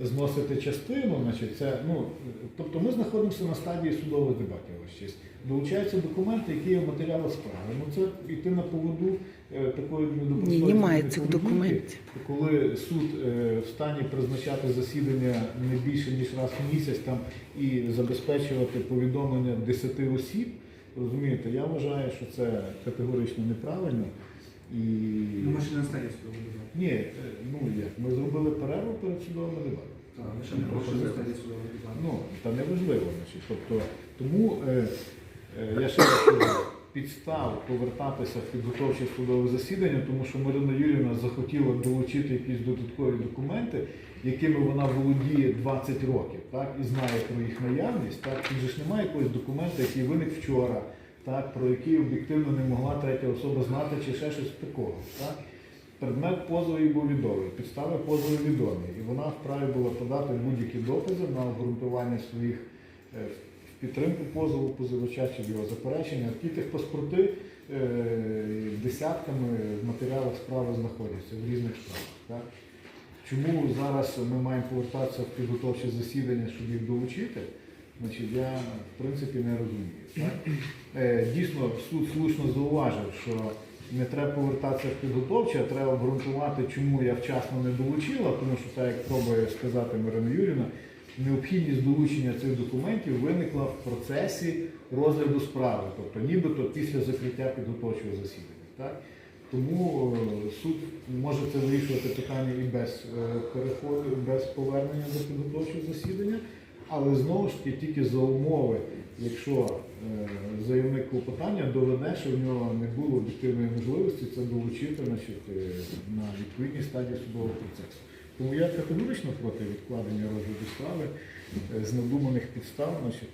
зносити частину, значить, це, ну, тобто ми знаходимося на стадії судових дебатів. ось честь. Долучаються документи, які є в матеріалах справи. Ну це йти на поводу е, такої Ні, немає цих документів. Коли суд е, в стані призначати засідання не більше ніж раз в місяць там і забезпечувати повідомлення 10 осіб, розумієте, я вважаю, що це категорично неправильно. І Ну, ми ще не на стадії судового дебату. ні, ну як ми зробили перерву перед судовими дебатами. Ну, та неважливо, значить. Тобто, тому е, е, я ще раз кажу, підстав повертатися в підготовче судове засідання, тому що Марина Юрівна захотіла долучити якісь додаткові документи, якими вона володіє 20 років, так, і знає про їх наявність. Так, тут же ж немає якогось документа, який виник вчора, так, про який об'єктивно не могла третя особа знати чи ще щось такого. Так. Предмет позову був відомий, підстави позову відомі. І вона вправі була подати будь-які докази на обґрунтування своїх е, в підтримку позову позивача чи його заперечення. Ті тих паспорти е, десятками в матеріалах справи знаходяться в різних справах. Так? Чому зараз ми маємо повертатися в підготовче засідання, щоб їх долучити? Значить, я в принципі не розумію. Так? Е, Дійсно, суд слушно зауважив, що не треба повертатися в підготовче, а треба обґрунтувати, чому я вчасно не долучила, тому що так, як пробує сказати Марина Юрівна, необхідність долучення цих документів виникла в процесі розгляду справи, тобто нібито після закриття підготовчого засідання. Так? Тому е, суд може це вирішувати питання і без е, переходу, без повернення до підготовчого засідання, але знову ж таки тільки за умови, якщо е, заявник клопотання доведе, що в нього не було об'єктивної можливості це долучити значить, е, на відповідній стадії судового процесу. Тому я категорично проти відкладення розгляду справи е, з надуманих підстав, значить,